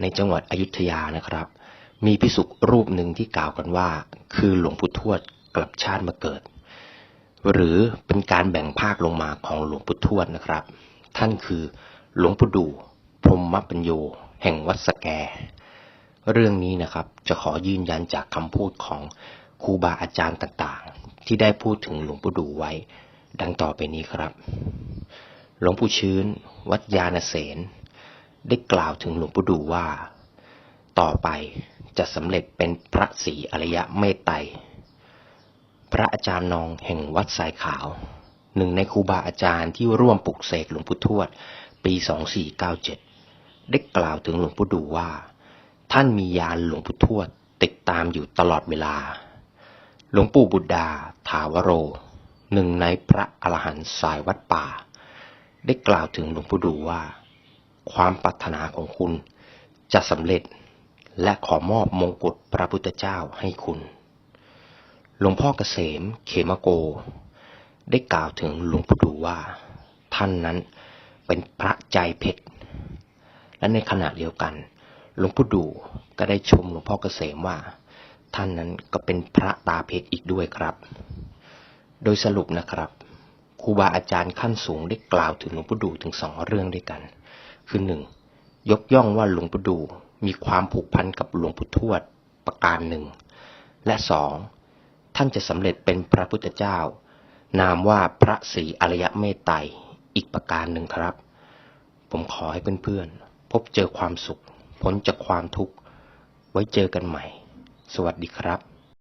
ในจังหวัดอยุธยานะครับ มีพิสุรูปหนึ่งที่กล่าวกันว่า คือหลวงปู่ทวดกลับชาติมาเกิด หรือเป็นการแบ่งภาคลงมาของหลวงปู่ทวดนะครับ ท่านคือหลวงปู่ดูพรหมปัญโย แห่งวัดสแก เรื่องนี้นะครับจะขอยืนยันจากคำพูดของครูบาอาจารย์ต่างๆ ที่ได้พูดถึงหลวงปู่ดูไว้ ดังต่อไปนี้ครับ หลวงปู่ชื้น วัดยาณเสน ได้กล่าวถึงหลวงปู่ดูว่า ต่อไปจะสำเร็จเป็นพระศรีอริยะเมตไตรพระอาจารย์นองแห่งวัดสายขาว หนึ่งในครูบาอาจารย์ที่ร่วมปลุกเสกหลวงปู่ทวด ปี 2497 ได้กล่าวถึงหลวงปู่ดูว่า ท่านมียานหลวงปู่ทวดติดตามอยู่ตลอดเวลา หลวงปู่บุตรดา ถาวโร หนึ่งในพระอรหันต์สายวัดป่า ได้กล่าวถึงหลวงปู่ดูว่า ความปรารถนาของคุณจะสำเร็จ และขอมอบมงกุฎพระพุทธเจ้าให้คุณ หลวงพ่อเกษมเขมโก ได้กล่าวถึงหลวงปู่ดูว่า ท่านนั้นเป็นพระใจเพชร และในขณะเดียวกันหลวงปู่ดูก็ได้ชมหลวงพ่อเกษมว่า ท่านนั้นก็เป็นพระตาเพชรอีกด้วยครับ โดยสรุปนะครับครูบาอาจารย์ขั้นสูงได้กล่าวถึงหลวงปู่ดูถึงสองเรื่องด้วยกัน คือหนึ่งยกย่องว่าหลวงปู่ดู มีความผูกพันกับหลวงปู่ทวดประการหนึ่ง และสองท่านจะสำเร็จเป็นพระพุทธเจ้า นามว่าพระศรีอริยเมตไตรอีกประการหนึ่งครับ ผมขอให้เพื่อนๆ พบเจอความสุข พ้นจากความทุกข์ ไว้เจอกันใหม่ สวัสดีครับ